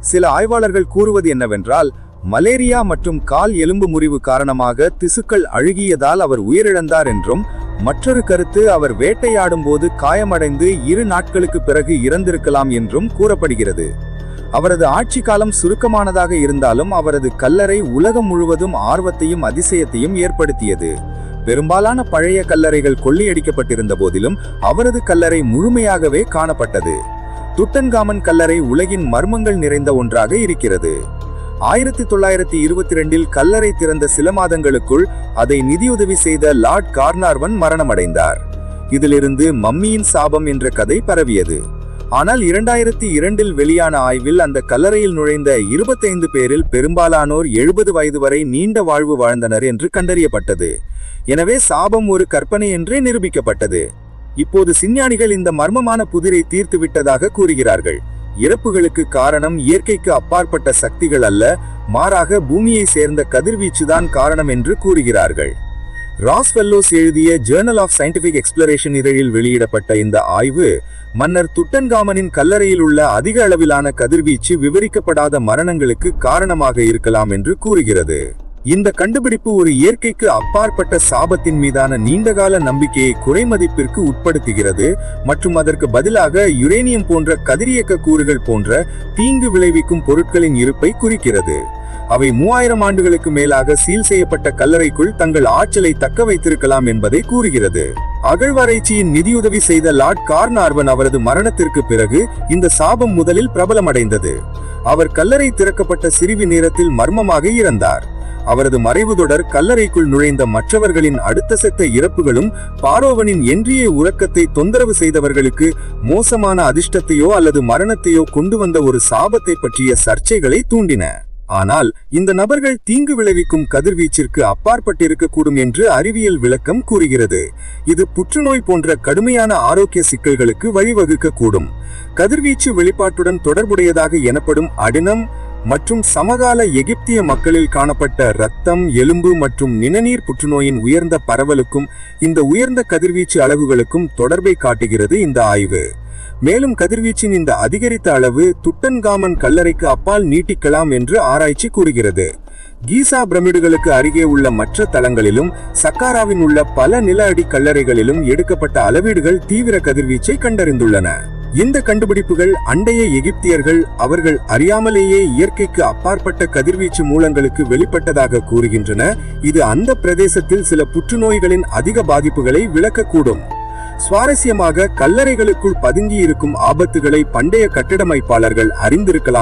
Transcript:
சில ஆய்வாளர்கள் கூறுவது என்னவென்றால் மலேரியா மற்றும் கால் எலும்பு முறிவு காரணமாக திசுக்கள் அழுகியதால் அவர் உயிரிழந்தார் என்றும் மற்றொரு கருத்து அவர் வேட்டையாடும் போது காயமடைந்து இரு நாட்களுக்கு பிறகு இறந்திருக்கலாம் என்றும் கூறப்படுகிறது. அவரது ஆட்சி காலம் சுருக்கமானதாக இருந்தாலும் அவரது கல்லறை உலகம் முழுவதும் ஆர்வத்தையும் அதிசயத்தையும் ஏற்படுத்தியது. பெரும்பாலான பழைய கல்லறைகள் கொள்ளையடிக்கப்பட்டிருந்த போதிலும் அவரது கல்லறை முழுமையாகவே காணப்பட்டது. துட்டன்காமன் கல்லறை உலகின் மர்மங்கள் நிறைந்த ஒன்றாக இருக்கிறது. ஆயிரத்தி தொள்ளாயிரத்தி இருபத்தி ரெண்டில் கல்லறை திறந்த சில மாதங்களுக்குள் அதை நிதியுதவி செய்த லார்ட் கார்னார்வன் மரணமடைந்தார். இதிலிருந்து மம்மியின் சாபம் என்ற கதை பரவியது. ஆனால் இரண்டாயிரத்தி இரண்டில் வெளியான ஆய்வில் அந்த கல்லறையில் நுழைந்த இருபத்தைந்து பேரில் பெரும்பாலானோர் எழுபது வயது வரை நீண்ட வாழ்வு வாழ்ந்தனர் என்று கண்டறியப்பட்டது. எனவே சாபம் ஒரு கற்பனை என்றே நிரூபிக்கப்பட்டது. இப்போது சிஞ்ஞானிகள் இந்த மர்மமான புதிரை தீர்த்து விட்டதாக கூறுகிறார்கள். இறப்புகளுக்கு காரணம் இயற்கைக்கு அப்பாற்பட்ட சக்திகள் அல்ல மாறாக பூமியை சேர்ந்த கதிர்வீச்சுதான் காரணம் என்று கூறுகிறார்கள். ராஸ்வெல்லோஸ் எழுதிய ஜேர்னல் ஆஃப் சயின்டிபிக் எக்ஸ்பிளரேஷன் இதழில் வெளியிடப்பட்ட இந்த ஆய்வு மன்னர் துட்டன்காமனின் கல்லறையில் உள்ள அதிக அளவிலான கதிர்வீச்சு விவரிக்கப்படாத மரணங்களுக்கு காரணமாக இருக்கலாம் என்று கூறுகிறது. இந்த கண்டுபிடிப்பு ஒரு இயற்கைக்கு அப்பாற்பட்ட சாபத்தின் மீதான நீண்டகால நம்பிக்கையை குறைமதிப்பிற்கு உட்படுத்துகிறது மற்றும் அதற்கு பதிலாக யுரேனியம் போன்ற கதிரியக்க கூறுகள் போன்ற தீங்கு விளைவிக்கும் பொருட்களின் இருப்பை குறிக்கிறது. அவை மூவாயிரம் ஆண்டுகளுக்கு மேலாக சீல் செய்யப்பட்ட கல்லறைக்குள் தங்கள் ஆற்றலை தக்க வைத்திருக்கலாம் என்பதை கூறுகிறது. அகழ்வாராய்ச்சியின் நிதியுதவி செய்த லார்ட் கார்னார்வன் அவரது மரணத்திற்கு பிறகு இந்த சாபம் முதலில் பிரபலமடைந்தது. அவர் கல்லறை திறக்கப்பட்ட சிறிது நேரத்தில் மர்மமாக இறந்தார். அவரது மறைவு தொடர் கல்லறைக்குள் நுழைந்த மற்றவர்களின் அடுத்த செத்த இறப்புகளும் பாரோவனின் என்றிய உறக்கத்தை தொந்தரவு செய்தவர்களுக்கு மோசமான அதிர்ஷ்டத்தையோ அல்லது மரணத்தையோ கொண்டு வந்த ஒரு சாபத்தை பற்றிய சர்ச்சைகளை தூண்டின. ஆனால் இந்த நபர்கள் தீங்கு விளைவிக்கும் கதிர்வீச்சிற்கு அப்பாற்பட்டிருக்கக்கூடும் என்று அறிவியல் விளக்கம் கூறுகிறது. இது புற்றுநோய் போன்ற கடுமையான ஆரோக்கிய சிக்கல்களுக்கு வழிவகுக்கக்கூடும். கதிர்வீச்சு வெளிப்பாட்டுடன் தொடர்புடையதாக எனப்படும் அடினம் மற்றும் சமகால எகிப்திய மக்களில் காணப்பட்ட இரத்தம் எலும்பு மற்றும் நிணநீர் புற்றுநோயின் உயர்ந்த பரவலுக்கும் இந்த உயர்ந்த கதிர்வீச்சு அளவுகளுக்கும் தொடர்பை காட்டுகிறது இந்த ஆய்வு. மேலும் கதிர்வீச்சின் இந்த அதிகரித்த அளவு துட்டன்காமன் கல்லறைக்கு அப்பால் நீட்டிக்கலாம் என்று ஆராய்ச்சி கூறுகிறது. கீசா பிரமிடுகளுக்கு அருகே உள்ள மற்ற தளங்களிலும் சக்காராவின் உள்ள பல நில அடி கல்லறைகளிலும் எடுக்கப்பட்ட அளவீடுகள் தீவிர கதிர்வீச்சை கண்டறிந்துள்ளன. இந்த கண்டுபிடிப்புகள் அண்டைய எகிப்தியர்கள் அவர்கள் அறியாமலேயே இயற்கைக்கு அப்பாற்பட்ட கதிர்வீச்சு மூலங்களுக்கு வெளிப்பட்டதாக கூறுகின்றன. இது அந்த பிரதேசத்தில் சில புற்றுநோய்களின் அதிக பாதிப்புகளை விளக்கக்கூடும். சுவாரஸ்யமாக கல்லறைகளுக்குள் பதுங்கி இருக்கும் ஆபத்துகளை பண்டைய கட்டிடமைப்பாளர்கள் அறிந்திருக்கலாம்.